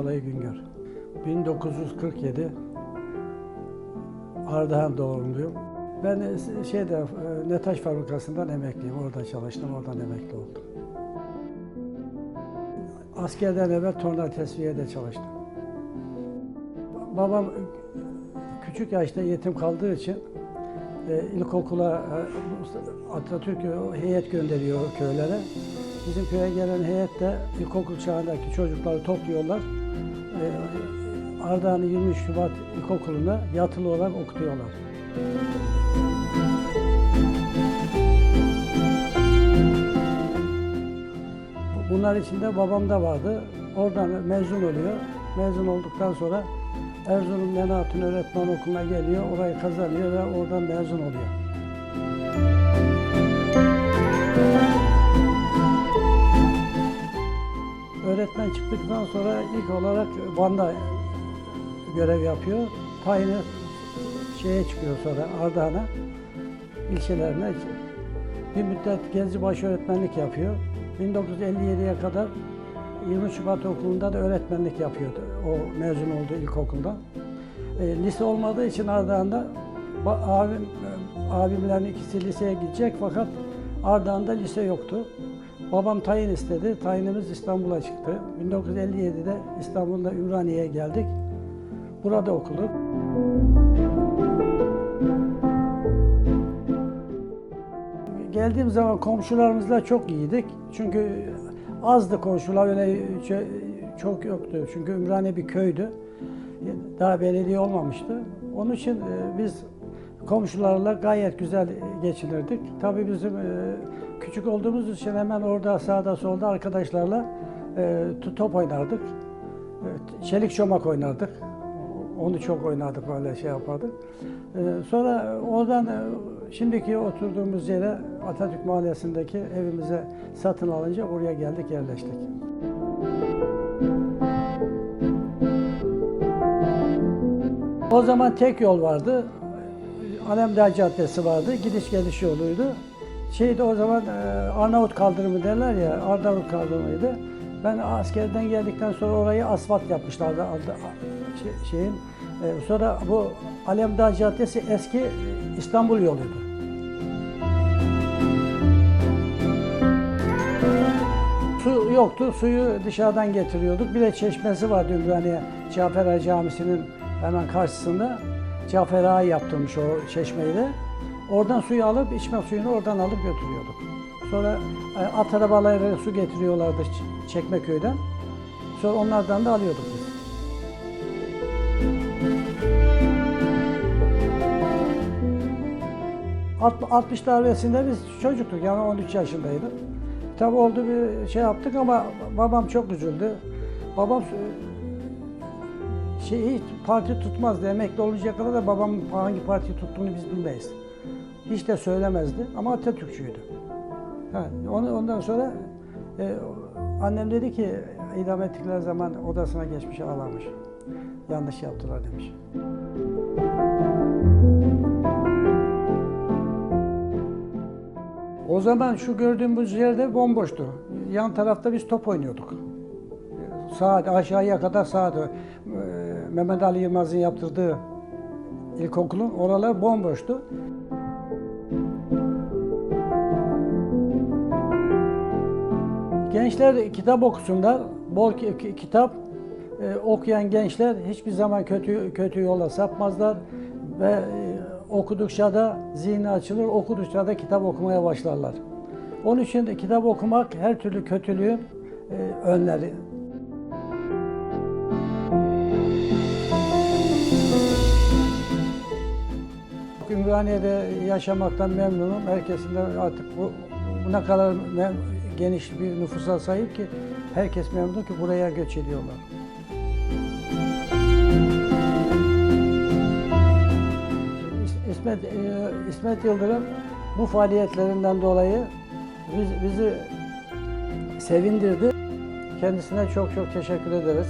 Güngör. 1947 Ardahan doğumluyum. Ben e, şeyde e, Netaş fabrikasından emekliyim. Orada çalıştım, oradan emekli oldum. Askerden evvel torna tesviyede çalıştım. Babam küçük yaşta yetim kaldığı için e, ilkokula Atatürk heyet gönderiyor köylere. Bizim köye gelen heyet de ilkokul çağındaki çocukları topluyorlar. E, Ardahan 23 Şubat İlkokulu'na yatılı olarak okutuyorlar. Bunlar içinde babam da vardı. Oradan mezun oluyor. Mezun olduktan sonra Erzurum Lena Hatun Öğretmen Okulu'na geliyor. Orayı kazanıyor ve oradan mezun oluyor. Çıktıktan sonra ilk olarak Van'da görev yapıyor. Tayini şeye çıkıyor sonra Ardahan'a, ilçelerine. Bir müddet Gezibaşı öğretmenlik yapıyor. 1957'ye kadar 20 Şubat Okulu'nda da öğretmenlik yapıyordu. O mezun olduğu ilkokulda. E, lise olmadığı için Ardahan'da abim, e, abimlerin ikisi liseye gidecek fakat Ardahan'da lise yoktu. Babam tayin istedi. Tayinimiz İstanbul'a çıktı. 1957'de İstanbul'da Ümraniye'ye geldik. Burada okuduk. Geldiğim zaman komşularımızla çok iyiydik. Çünkü azdı komşular öyle çok yoktu. Çünkü Ümraniye bir köydü. Daha belediye olmamıştı. Onun için e, biz komşularla gayet güzel geçinirdik. Tabii bizim e, küçük olduğumuz için hemen orada sağda solda arkadaşlarla e, top oynardık. E, Çelik çomak oynardık. Onu çok oynardık böyle şey yapardık. Sonra oradan e, şimdiki oturduğumuz yere Atatürk Mahallesi'ndeki evimize satın alınca oraya geldik yerleştik. O zaman tek yol vardı. Alemdağ Caddesi vardı. Gidiş geliş yoluydu. Şeydi o zaman e, Arnavut kaldırımı derler ya, Arnavut kaldırımıydı. Ben askerden geldikten sonra orayı asfalt yapmışlardı şey- şeyin. E, Sonra bu Alemdağ Caddesi eski İstanbul yoluydu. Su yoktu, suyu dışarıdan getiriyorduk. Bir de çeşmesi vardı Ümraniye Cafer Camisi'nin hemen karşısında. Cafer Ağa yaptırmış o çeşmeyi de. Oradan suyu alıp içme suyunu oradan alıp götürüyorduk. Sonra e, at arabaları su getiriyorlardı Çekmeköy'den. Sonra onlardan da alıyorduk biz. Alt- 60 darbesinde biz çocuktuk yani 13 yaşındaydık. Tabi oldu bir şey yaptık ama babam çok üzüldü. Babam şey hiç parti tutmazdı. Emekli oluncaya kadar da babam hangi parti tuttuğunu biz bilmeyiz. Hiç de söylemezdi ama Atatürkçüydü. Ha, ondan sonra e, annem dedi ki idam ettikleri zaman odasına geçmiş ağlamış. Yanlış yaptılar demiş. O zaman şu gördüğümüz yerde bomboştu. Yan tarafta biz top oynuyorduk. Saat aşağıya kadar saat e, Mehmet Ali Yılmaz'ın yaptırdığı ilkokulun oralar bomboştu. Gençler kitap okusunlar. Bol ki- ki- kitap e, okuyan gençler hiçbir zaman kötü kötü yola sapmazlar ve e, okudukça da zihni açılır, okudukça da kitap okumaya başlarlar. Onun için de kitap okumak her türlü kötülüğün e, önleri. Ümraniye'de yaşamaktan memnunum. Herkesin de artık bu, bu ne kadar geniş bir nüfusa sahip ki herkes memnun ki buraya göç ediyorlar. İs- İsmet, e, İsmet Yıldırım bu faaliyetlerinden dolayı biz, bizi sevindirdi. Kendisine çok çok teşekkür ederiz.